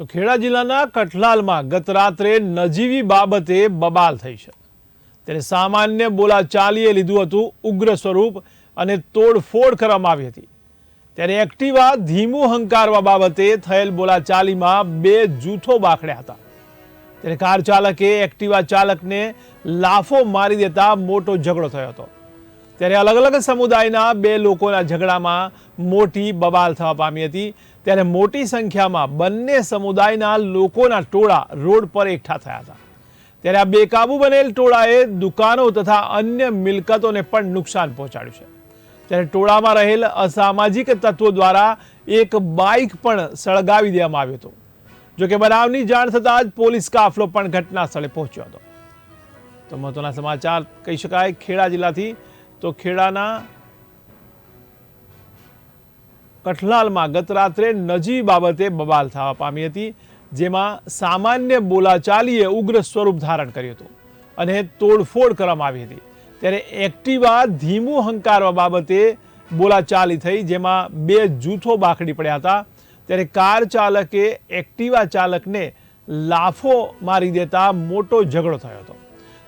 તો ખેડા જિલ્લાના કઠલાલમાં ગત રાત્રે નજીવી બાબતે બબાલ થઈ છે. ત્યારે સામાન્ય બોલાચાલીએ લીધું હતું ઉગ્ર સ્વરૂપ અને તોડફોડ કરવામાં આવી હતી. ત્યારે એક્ટિવા ધીમું હંકારવા બાબતે થયેલ બોલાચાલીમાં બે જૂથો બાખડ્યા હતા. ત્યારે કાર ચાલકે એક્ટિવા ચાલકને લાફો મારી દેતા મોટો ઝઘડો થયો હતો. ત્યારે અલગ અલગ સમુદાયના બે લોકોના ઝઘડામાં મોટી બબાલ થવા પામી હતી. ત્યારે મોટી સંખ્યામાં બંને સમુદાયના લોકોના ટોળા રોડ પર એકઠા થયા હતા. ત્યારે આ બેકાબુ બનેલ ટોળાએ દુકાનો તથા અન્ય મિલકતોને પણ નુકસાન પહોંચાડ્યું છે. ત્યારે ટોળામાં રહેલ અસામાજિક તત્વો દ્વારા એક બાઇક પણ સળગાવી દેવામાં આવ્યો હતો. જોકે બનાવની જાણ થતાં જ પોલીસ કાફલો પણ ઘટના સ્થળે પહોંચ્યો હતો. તો મહત્વના સમાચાર કહી શકાય, ખેડા જિલ્લાથી તો ખેડાના કઠલાલમાં ગત રાત્રે નજી બાબતે બબાલ થવા પામી હતી, જેમાં સામાન્ય બોલાચાલીએ ઉગ્ર સ્વરૂપ ધારણ કર્યું હતું અને તોડફોડ કરવામાં આવી હતી. ત્યારે એક્ટિવા ધીમું હંકારવા બાબતે બોલાચાલી થઈ, જેમાં બે જૂથો બાખડી પડ્યા હતા. ત્યારે કાર ચાલકે, એક્ટિવા ચાલકને લાફો મારી દેતા મોટો ઝઘડો થયો હતો.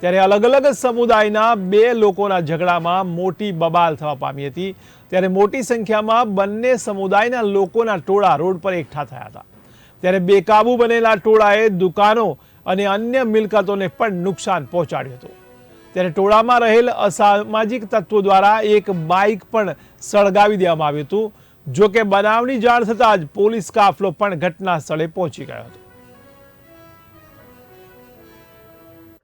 ત્યારે અલગ અલગ સમુદાયના બે લોકોના ઝઘડામાં મોટી બબાલ થવા પામી હતી. ત્યારે મોટી સંખ્યામાં બંને સમુદાયના લોકોના ટોળા રોડ પર એકઠા થયા હતા. ત્યારે બેકાબુ બનેલા ટોળાએ દુકાનો અને અન્ય મિલકતોને પણ નુકસાન પહોંચાડ્યું હતું. ત્યારે ટોળામાં રહેલ અસામાજિક તત્વો દ્વારા એક બાઇક પણ સળગાવી દેવામાં આવ્યું હતું. જો કે બનાવની જાણ થતાં જ પોલીસ કાફલો પણ ઘટના સ્થળે પહોંચી ગયો હતો.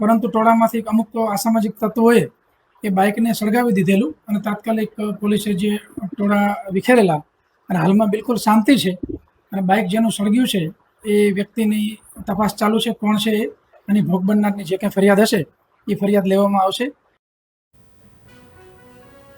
પરંતુ ટોળામાંથી અમુક તો અસામાજિક તત્વોએ એ બાઇકને સળગાવી દીધેલું અને તાત્કાલિક પોલીસે જે ટોળા વિખેરેલા અને હાલમાં બિલકુલ શાંતિ છે અને બાઇક જેનું સળગ્યું છે, એ વ્યક્તિની તપાસ ચાલુ છે, કોણ છે એ અને ભોગ બનનારની જે કંઈ ફરિયાદ હશે, એ ફરિયાદ લેવામાં આવશે.